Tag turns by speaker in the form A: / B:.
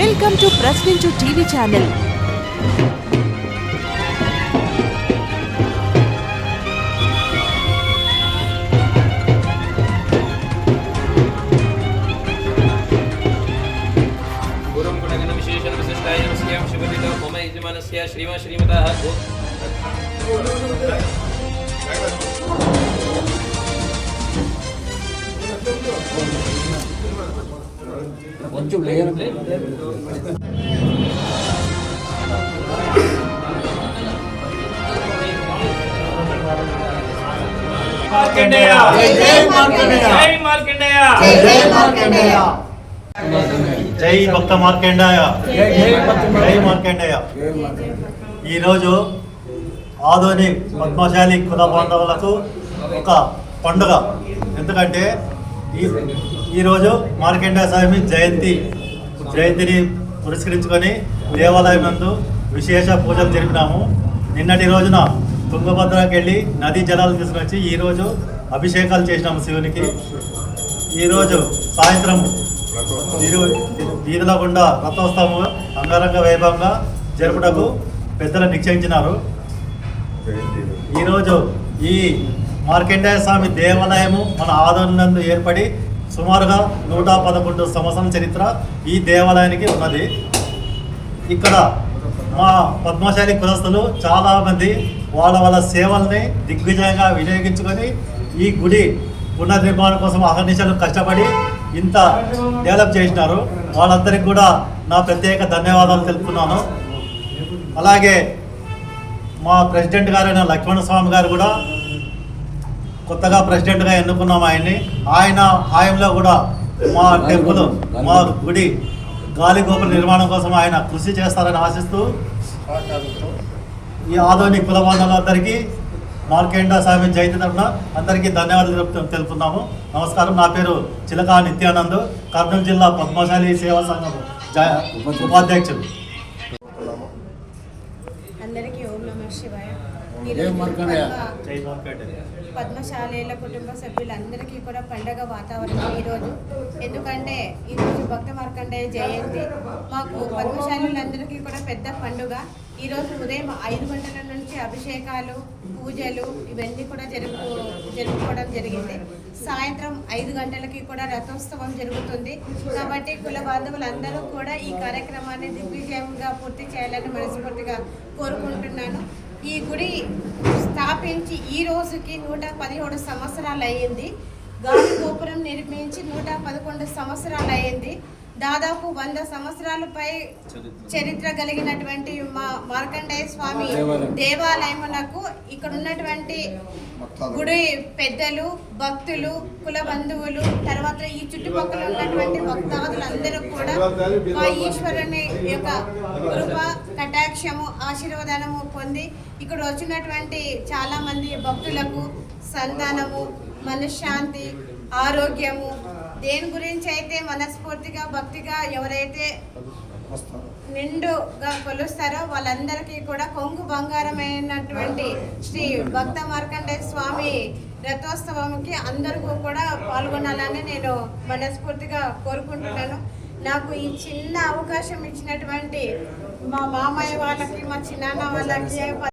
A: Welcome to Prashninchu TV channel
B: गुरुं गुणगणविशेषण विशिष्टाय नमस्यां शिवविदो मम यजमानस्य श्रीमा श्रीमतः
C: కొంచెం లేయర్
B: మార్కండేయ.
D: జై మార్కండేయ.
B: జై మార్కండేయ.
D: జై మార్కండేయ.
E: జై భక్త మార్కండాయ.
C: జై
E: మార్కండేయ. ఈరోజు ఆదోని పద్మశాలి కుల బాంధవులకు ఒక పండుగ. ఎందుకంటే ఈరోజు మార్కండేయ స్వామి జయంతి జయంతిని పురస్కరించుకొని దేవాలయం నందు విశేష పూజలు జరిపినాము. నిన్నటి రోజున తుంగభద్రకి వెళ్ళి నదీ జలాలు తీసుకొచ్చి ఈరోజు అభిషేకాలు చేసినాము శివునికి. ఈరోజు సాయంత్రం వీధుల గుండా రథోత్సవం అంగరంగ వైభవంగా జరుపుటకు పెద్దలు నిశ్చయించినారు. ఈరోజు ఈ మార్కండేయ స్వామి దేవాలయము మన ఆదోనందు ఏర్పడి సుమారుగా నూట పదకొండు సంవత్సరం చరిత్ర ఈ దేవాలయానికి ఉన్నది. ఇక్కడ మా పద్మశాలి కులస్తులు చాలామంది వాళ్ళ వాళ్ళ సేవల్ని దిగ్విజయంగా వినియోగించుకొని ఈ గుడి పునర్నిర్మాణం కోసం అహర్నిశలు కష్టపడి ఇంత డెవలప్ చేసినారు. వాళ్ళందరికీ కూడా నా ప్రత్యేక ధన్యవాదాలు తెలుపుతున్నాను. అలాగే మా ప్రెసిడెంట్ గారైన లక్ష్మణ స్వామి గారు కూడా కొత్తగా ప్రెసిడెంట్గా ఎన్నుకున్నాం ఆయన్ని. ఆయన హాయంలో కూడా మా టెంపుల్ మా గుడి గాలి గోపుర నిర్మాణం కోసం ఆయన కృషి చేస్తారని ఆశిస్తూ ఈ ఆధునిక కుల బాంధవులందరికీ మార్కేండ స్వామి జయంతి తరఫున అందరికీ ధన్యవాదాలు తెలుపు- తెలుపుతున్నాము. నమస్కారం. నా పేరు చిలకా నిత్యానంద్ కర్నూలు జిల్లా పద్మశాలి సేవా సంఘం జ- ఉపాధ్యక్షుడు.
F: అందరికీ ఓం నమ శివాయ. పద్మశాలేల కుటుంబ సభ్యులందరికీ కూడా పండగ వాతావరణం ఈరోజు. ఎందుకంటే ఈరోజు భక్త మార్కండేయ జయంతి. మాకు పద్మశాలీలందరికీ కూడా పెద్ద పండుగ. ఈరోజు ఉదయం ఐదు గంటల నుంచి అభిషేకాలు పూజలు ఇవన్నీ కూడా జరుపు జరుపుకోవడం జరిగింది. సాయంత్రం ఐదు గంటలకి కూడా రథోత్సవం జరుగుతుంది. కాబట్టి కుల బాంధవులందరూ కూడా ఈ కార్యక్రమాన్ని దిగ్విజయంగా పూర్తి చేయాలని మనస్ఫూర్తిగా కోరుకుంటున్నాను. ఈ గుడి స్థాపించి ఈ రోజుకి నూట పదిహేడు సంవత్సరాలు అయ్యింది గాలి గోపురం నిర్మించి నూట పదకొండు సంవత్సరాలు అయ్యింది దాదాపు వంద సంవత్సరాలపై చరిత్ర కలిగినటువంటి మా మార్కండేయ స్వామి దేవాలయమునకు ఇక్కడ ఉన్నటువంటి గుడి పెద్దలు భక్తులు కుల బంధువులు తర్వాత ఈ చుట్టుపక్కల ఉన్నటువంటి భక్తాదులు అందరూ కూడా మా ఈశ్వరుని యొక్క కృప కటాక్షము ఆశీర్వాదము పొంది ఇక్కడ వచ్చినటువంటి చాలా మంది భక్తులకు సంతానము మనశ్శాంతి ఆరోగ్యము దేని గురించి అయితే మనస్ఫూర్తిగా భక్తిగా ఎవరైతే నిండుగా కొలుస్తారో వాళ్ళందరికీ కూడా కొంగు బంగారమైనటువంటి శ్రీ భక్త మార్కండే స్వామి రథోత్సవంకి అందరికీ కూడా పాల్గొనాలని నేను మనస్ఫూర్తిగా కోరుకుంటున్నాను. నాకు ఈ చిన్న అవకాశం ఇచ్చినటువంటి మా మామయ్య వాళ్ళకి మా చిన్నాన్న వాళ్ళకి